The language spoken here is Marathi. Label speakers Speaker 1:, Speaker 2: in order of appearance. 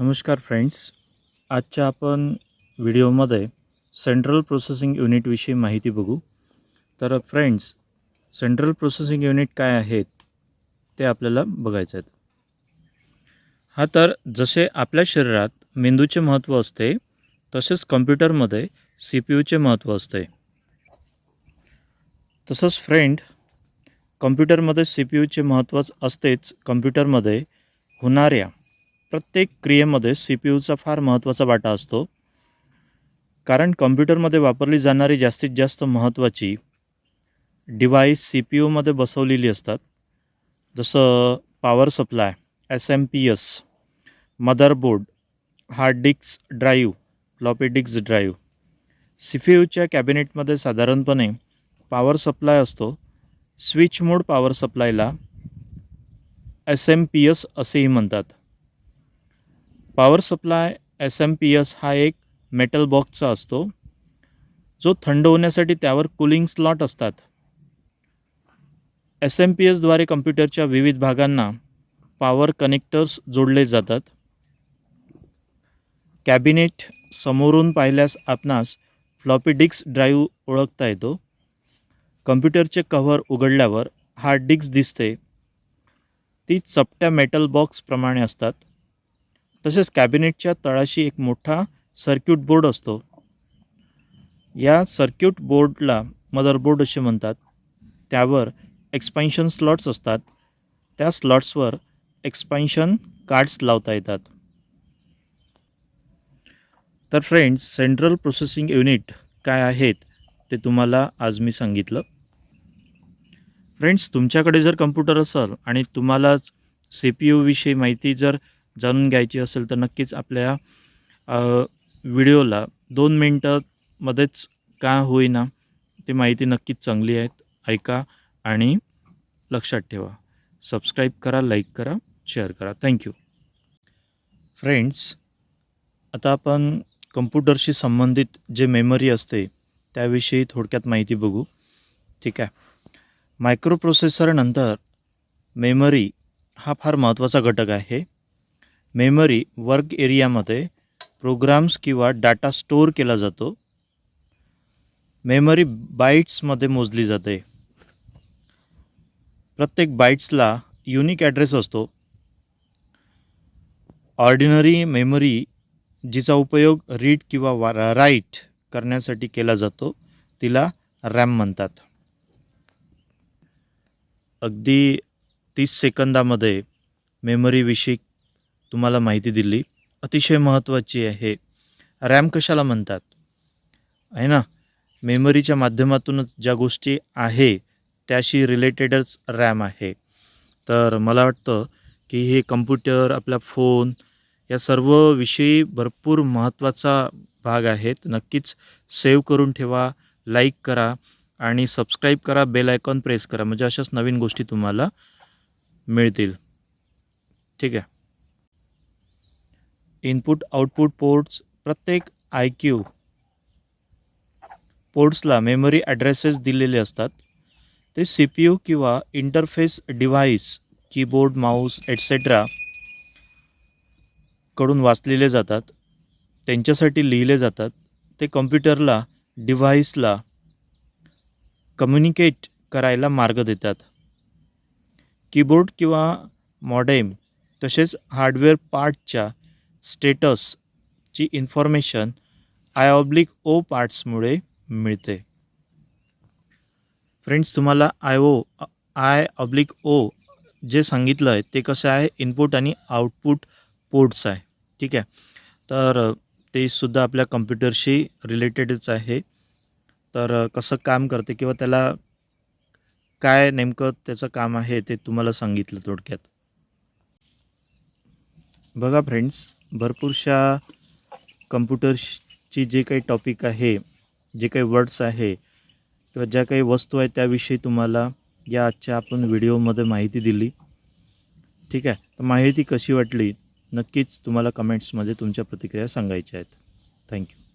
Speaker 1: नमस्कार फ्रेंड्स. आजच्या आपण व्हिडिओमध्ये सेंट्रल प्रोसेसिंग युनिटविषयी माहिती बघू. तर फ्रेंड्स सेंट्रल प्रोसेसिंग युनिट काय आहेत ते आपल्याला बघायचं आहेत हा तर जसे आपल्या शरीरात मेंदूचे महत्त्व असते तसेच कम्प्युटरमध्ये सी पी यूचे महत्त्व असते. तसंच फ्रेंड कम्प्युटरमध्ये सी पी यूचे महत्त्व असतेच कम्प्युटरमध्ये होणाऱ्या प्रत्येक क्रियेमध्ये सी पी यूचा फार महत्त्वाचा वाटा असतो. कारण कम्प्युटरमध्ये वापरली जाणारी जास्तीत जास्त महत्त्वाची डिव्हाइस सी पी यूमध्ये बसवलेली असतात. जसं power supply S M P S motherboard hard disk drive floppy disk drive. C P यूच्या कॅबिनेटमध्ये साधारणपणे पॉवर सप्लाय असतो. स्विच मोड पॉवर सप्लायला एस एम पी एस असेही म्हणतात. Power supply S M P S हा एक मेटल बॉक्सचा असतो जो थंड होण्यासाठी त्यावर कूलिंग स्लॉट असतात. एस एम पी एसद्वारे कम्प्युटरच्या विविध भागांना पॉवर कनेक्टर्स जोडले जातात. कॅबिनेट समोरून पाहिल्यास आपणास फ्लॉपी डिस्क ड्राईव्ह ओळखता येतो. कम्प्युटरचे कव्हर उघडल्यावर हार्ड डिस्क दिसते. ती चपट्या मेटल बॉक्सप्रमाणे असतात. तसेच कॅबिनेटच्या तळाशी एक मोठा सर्क्यूट बोर्ड असतो. या सर्क्यूट बोर्डला मदरबोर्ड असे म्हणतात. त्यावर एक्सपान्शन स्लॉट्स असतात. त्या स्लॉट्सवर एक्सपान्शन कार्ड्स लावता येतात. तर फ्रेंड्स सेंट्रल प्रोसेसिंग युनिट काय आहेत ते तुम्हाला आज मी सांगितलं. फ्रेंड्स तुमच्याकडे जर कम्प्युटर असेल आणि तुम्हाला सी पी यूविषयी माहिती जर जाणून घ्यायची असेल तर नक्कीच आपल्या व्हिडिओला दोन मिनटामध्येच का होईना ती माहिती नक्कीच चांगली आहेत. ऐका आणि लक्षात ठेवा. सबस्क्राईब करा लाईक करा शेअर करा. थँक्यू फ्रेंड्स आता आपण कम्प्युटरशी संबंधित जे मेमरी असते त्याविषयी थोडक्यात माहिती बघू. ठीक आहे. मायक्रो प्रोसेसरनंतर मेमरी हा फार महत्त्वाचा घटक आहे. मेमरी वर्क एरियामध्ये प्रोग्राम्स किंवा डाटा स्टोअर केला जातो. मेमरी बाईट्समध्ये मोजली जाते. प्रत्येक बाईट्सला युनिक ॲड्रेस असतो. ऑर्डिनरी मेमरी जिचा उपयोग रीड किंवा वा राईट करण्यासाठी केला जातो तिला रॅम म्हणतात. अगदी तीस सेकंदामध्ये मेमरीविषयी तुम्हाला माहिती दिली. अतिशय महत्त्वाची आहे. रॅम कशाला म्हणतात? आहे ना? मेमरीच्या माध्यमातूनच ज्या गोष्टी आहे त्याशी रिलेटेडच रॅम आहे. तर मला वाटतं की हे कम्प्युटर आपला फोन या सर्व विषयी भरपूर महत्त्वाचा भाग आहेत. नक्कीच सेव्ह करून ठेवा लाईक करा आणि सबस्क्राईब करा बेल आयकॉन प्रेस करा. म्हणजे अशाच नवीन गोष्टी तुम्हाला मिळतील. ठीक आहे. इनपुट आउटपुट पोर्ट्स प्रत्येक आय क्यू पोर्ट्सला मेमरी ॲड्रेसेस दिलेले असतात. ते सी पी यू किंवा interface device keyboard mouse etcetera कडून वाचलेले जातात. त्यांच्यासाठी लिहिले जातात. ते कम्प्युटरला डिव्हाइसला कम्युनिकेट करायला मार्ग देतात. कीबोर्ड किंवा मॉडेम तसेच हार्डवेअर पार्टच्या स्टेटसची इन्फॉर्मेशन आय ऑब्लिक ओ पार्ट्समुळे मिळते. फ्रेंड्स तुम्हाला I O I oblique O जे सांगितलं आहे ते कसं आहे? इनपुट आणि आउटपुट पोर्ट्स आहे. ठीक आहे? तर ते सुद्धा आपल्या कम्प्युटरशी रिलेटेडच आहे. तर कसं काम करते किंवा त्याला काय नेमकं त्याचं काम आहे ते तुम्हाला सांगितलं थोडक्यात. बघा फ्रेंड्स भरपूरशा कम्प्युटर्सची जे काही टॉपिक आहे जे काही वर्ड्स आहे किंवा ज्या काही वस्तू आहेत त्याविषयी तुम्हाला या आजच्या आपण व्हिडिओमध्ये माहिती दिली. ठीक आहे? तर माहिती कशी वाटली? नक्कीच तुम्हाला कमेंट्समध्ये तुमच्या प्रतिक्रिया सांगायच्या आहेत. थँक्यू